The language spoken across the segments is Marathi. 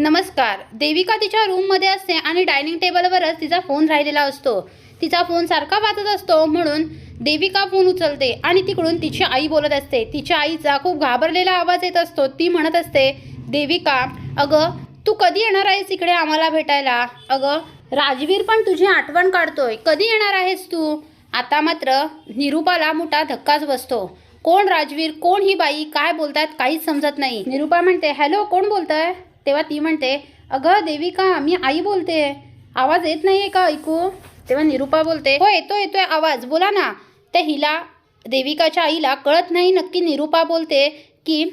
नमस्कार. देविका तिच्या रूममध्ये असते आणि डायनिंग टेबलवरच तिचा फोन राहिलेला असतो. तिचा फोन सारखा वाजत असतो म्हणून देविका फोन उचलते आणि तिकडून तिची आई बोलत असते. तिच्या आईचा खूप घाबरलेला आवाज येत असतो. ती म्हणत असते देविका अगं तू कधी येणार आहेस इकडे आम्हाला भेटायला? अगं राजवीर पण तुझी आठवण काढतोय. कधी येणार आहेस तू? आता मात्र निरुपाला मोठा धक्काच बसतो. कोण राजवीर? कोण ही बाई? काय बोलतात? काहीच समजत नाही. निरुपा म्हणते हॅलो कोण बोलतंय? तेव्हा ती म्हणते अगं देविका मी आई बोलते. आवाज येत नाहीये का ऐकू? तेव्हा निरुपा बोलते हो येतो येतोय आवाज. बोला ना. त्या हिला देविकाच्या आईला कळत नाही नक्की निरुपा बोलते की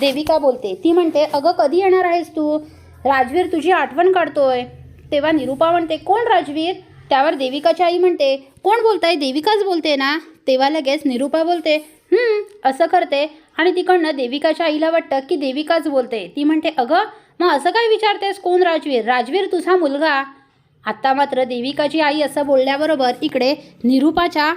देविका बोलते. ती म्हणते अगं कधी येणार आहेस तू? राजवीर तुझी आठवण काढतोय. तेव्हा निरुपा म्हणते कोण राजवीर? त्यावर देविकाची आई म्हणते कोण बोलताय? देविकाच बोलते ना. तेव्हा लगेच निरुपा बोलते असं करते. आणि तिकडनं देविकाच्या आईला वाटतं की देविकाच बोलते. ती म्हणते अगं मग असं काय विचारतेस कोण राजवीर? राजवीर तुझा मुलगा. आत्ता मात्र देविकाची आई असं बोलल्याबरोबर इकडे निरुपाच्या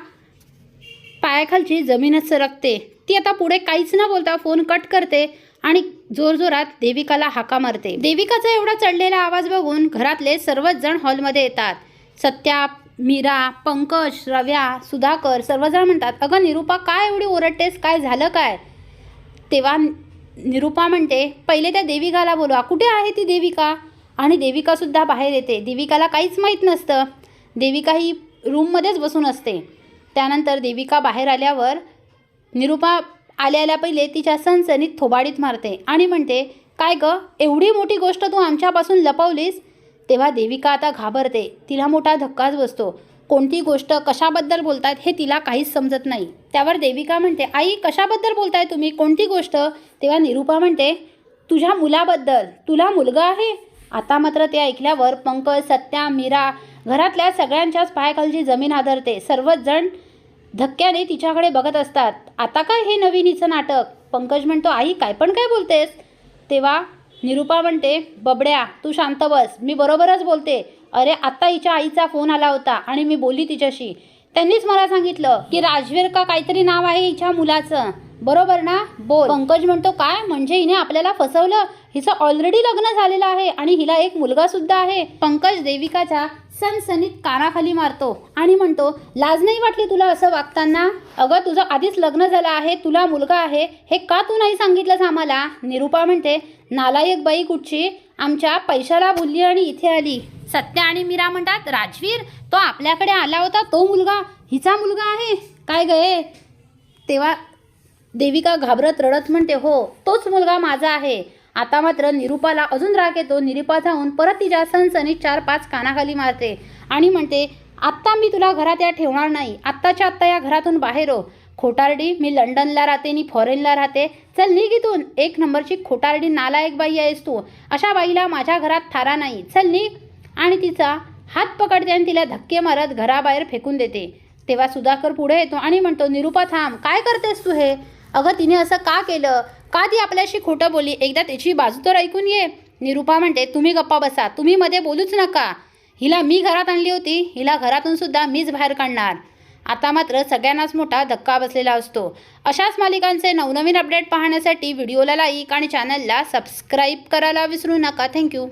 पायाखालची जमीनच सरकते. ती आता पुढे काहीच न बोलता फोन कट करते आणि जोरजोरात देविकाला हाका मारते. देविकाचा एवढा चढलेला आवाज बघून घरातले सर्वच जण हॉलमध्ये येतात. सत्या मीरा पंकज रव्या सुधाकर सर्वजण म्हणतात अगं निरुपा काय एवढी ओरडतेस? काय झालं काय? तेव्हा निरुपा म्हणते पहिले त्या देविकाला बोलवा. कुठे आहे ती देविका? आणि देविकासुद्धा बाहेर येते. देविकाला काहीच माहीत नसतं. देविका ही रूममध्येच बसून असते. त्यानंतर देविका बाहेर आल्यावर निरुपा आल्या आल्या पहिले तिच्या सणसणीत थोबाडीत मारते आणि म्हणते काय गं? एवढी मोठी गोष्ट तू आमच्यापासून लपवलीस? तेव्हा देविका आता घाबरते. तिला मोठा धक्काच बसतो. कोणती गोष्ट कशाबद्दल बोलतायत हे तिला काहीच समजत नाही. त्यावर देविका म्हणते आई कशाबद्दल बोलताय तुम्ही? कोणती गोष्ट? तेव्हा निरुपा म्हणते तुझ्या मुलाबद्दल. तुला मुलगा आहे? आता मात्र ते ऐकल्यावर पंकज सत्या मीरा घरातल्या सगळ्यांच्याच पायाखालची जमीन आदरते. सर्वच जण धक्क्याने तिच्याकडे बघत असतात. आता काय हे नवीन हिचं नाटक? पंकज म्हणतो आई काय पण काय बोलतेस? तेव्हा निरुपा म्हणते बबड्या तू शांत बस. मी बरोबरच बोलते. अरे आत्ता हिच्या आईचा फोन आला होता आणि मी बोलली तिच्याशी. त्यांनीच मला सांगितलं की राजवीर का काहीतरी नाव आहे हिच्या मुलाचं. बरोबर ना? बोल. पंकज म्हणतो काय? म्हणजे हिने आपल्याला फसवलं? हिचं ऑलरेडी लग्न झालेलं आहे आणि हिला एक मुलगा सुद्धा आहे. पंकज देविकाचा सनसनीत कानाखाली मारतो आणि म्हणतो लाज नाही वाटली तुला असं वागताना? अगं तुझं आधीच लग्न झालं आहे तुला मुलगा आहे हे का तू नाही सांगितलंस आम्हाला? निरुपा म्हणते नालायक बाई कुठची? आमच्या पैशाला बोलली आणि इथे आली. सत्या आणि मीरा म्हणतात राजवीर तो आपल्याकडे आला होता तो मुलगा हिचा मुलगा आहे. काय गे तेव्हा देविका घाबरत रडत म्हणते हो तोच मुलगा माझा आहे. आता मात्र निरुपाला अजून राग येतो. निरुपा जाऊन परत तिच्या सणसणीत चार पाच कानाखाली मारते आणि म्हणते आत्ता मी तुला घरात या ठेवणार नाही. आत्ताच्या आत्ता या घरातून बाहेर हो. खोटारडी मी लंडनला राहते नी फॉरेनला राहते. चल निघ इथून. एक नंबरची खोटारडी नालायक बाई आहेस तू. अशा बाईला माझ्या घरात थारा नाही. चल निघ. आणि तिचा हात पकडते आणि तिला धक्के मारत घराबाहेर फेकून देते. तेव्हा सुधाकर पुढे येतो आणि म्हणतो निरुपा थांब. काय करतेस तू हे? अगं तिने असं का केलं? का ती आपल्याशी खोटं बोली एकदा त्याची बाजू तर ऐकून ये. निरुपा म्हणते तुम्ही गप्पा बसा तुम्ही मध्ये बोलूच नका. हिला मी घरात आणली होती हिला घरातून सुद्धा मीच बाहेर काढणार. आता मात्र सगळ्यांनाच मोठा धक्का बसलेला असतो. अशाच मालिकांचे नवनवीन अपडेट पाहण्यासाठी व्हिडिओला लाईक आणि चॅनलला सबस्क्राईब करायला विसरू नका. थँक्यू